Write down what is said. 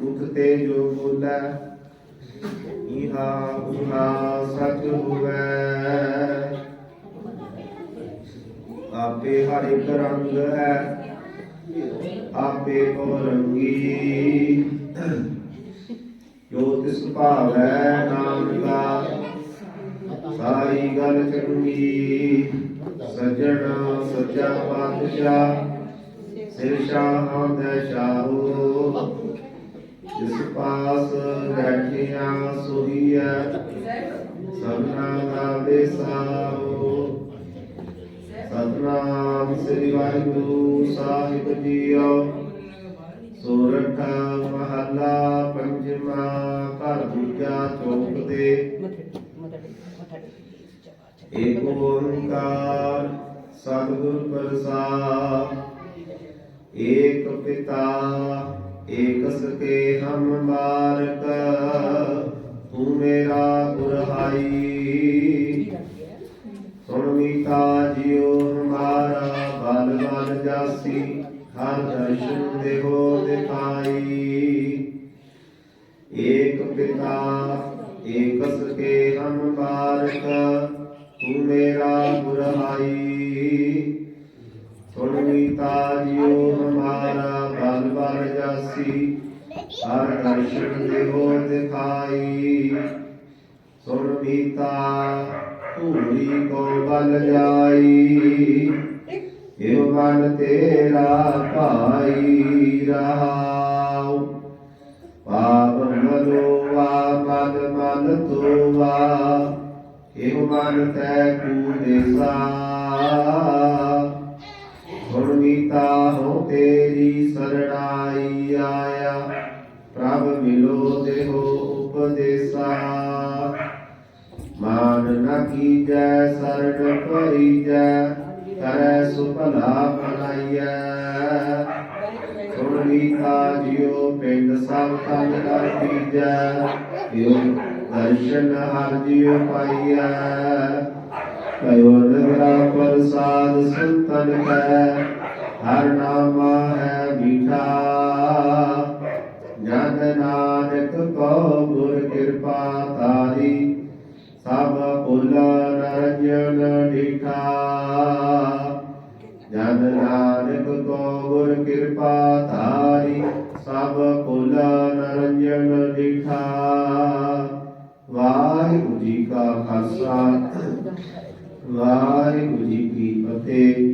ਮੁਖ ਤੇ ਜੋ ਬੋਲੇ ਇਹਾ ਉਹਾ ਸਚ ਹੋਵੇ ਆਪੇ ਹਰ ਇੱਕ ਰੰਗ ਹੈ, ਆਪੇ ਕੋ ਰੰਗੀ। ਜੋ ਤਿਸ ਭਾਵੈ ਨਾਮ ਦਾ ਸਾਰੀ ਗੱਲ ਚੰਗੀ। ਸਜਣ ਸੱਚਾ ਪਾਤਸ਼ਾਹ, ਸਿਰ ਸ਼ਾਹ ਦੇ ਸ਼ਾਹੋ ਜਿਸ ਪਾਸ ਬੈਠਿਆ ਸੋਹੀਐ ਸਭਨਾ ਦਾ ਬੇਸਾਓ ਸਤਨਾਮ ਸ੍ਰੀ ਵਾਹਿਗੁਰੂ ਸਾਹਿਬ ਜੀਓ। ਸੋਰਠ ਮਹੱਲਾ ਪੰਜਵਾ, ਘਰ ਦੂਜਾ ਚੌਕ ਦੇ ਏਕ ਓੰਕਾਰ ਸਤਿਗੁਰ ਪ੍ਰਸਾਦ। ਏਕ ਪਿਤਾ ਏਕ ਸਕੇ ਹਮ ਬਾਰਕ ਤੂੰ ਮੇਰਾ ਗੁਰਹਾਈ। ਸੁਣ ਮੀਤਾ ਜਿਉ ਹਮਾਰਾ, ਬਲ ਬਲ ਜਾਸੀ, ਹਰ ਦਰਸ਼ਨ ਦੇਹੋ ਦਿਖਾਈ। ਏਕ ਪਿਤਾ, ਏਕ ਸਕੇ ਹਮ ਬਾਰਕ ਤੂੰ ਮੇਰਾ ਗੁਰਹਾਈ। ਸੁਣ ਮੀਤਾ ਜਿਉ ਹਰ ਦਰਸ਼ਨ ਦਿਖਾਈ ਸੁਣ ਮੀਤਾ ਧੂਰੀ ਕੋ ਬਲ ਜਾਈ ਇਹ ਮਨ ਤੇਰਾ ਭਾਈ ਰਹਾਉ ਪਾਪ ਮਲੋਵਾ ਮਦ ਮਨ ਤੋਵਾ ਇਹ ਮਨ ਤੈ ਕੂ ਦੇਸਾ ਸੁਣ ਹੋ ਤੇਰੀ ਸਰਣਾਈ ਆਇਆ ਪ੍ਰਭ ਮਿਲੋ ਦੇਹੋ ਉਪਦੇਸਾ। ਮਾਨ ਨ ਕੀਜੈ ਸਰਣ ਪਰੀਜੈ ਕਰੈ ਸੁਭਲਾ ਭਲਾਈਐ। ਸੁਣ ਮੀਤਾ ਜਿਉ ਪਿੰਡ ਸਭ ਤਨ ਕਰ ਪੀਜੈ, ਜਿਉ ਦਰਸ਼ਨ ਹਰ ਜਿਉ ਪਾਈਐ। ਕਯੋ ਨਗਰਾ ਪ੍ਰਸਾਦ ਸੰਤਨ ਕੈ, ਹਰ ਨਾਮਾ ਹੈ ਮੀਠਾ ਸਭ ਭੁੱਲ ਨਰਜਨ ਢੀਠਾ ਵਾਹਿਗੁਰੂ ਜੀ ਕਾ ਖਾਲਸਾ। ਵਾਹਿਗੁਰੂ ਜੀ ਕੀ ਫਤਿਹ।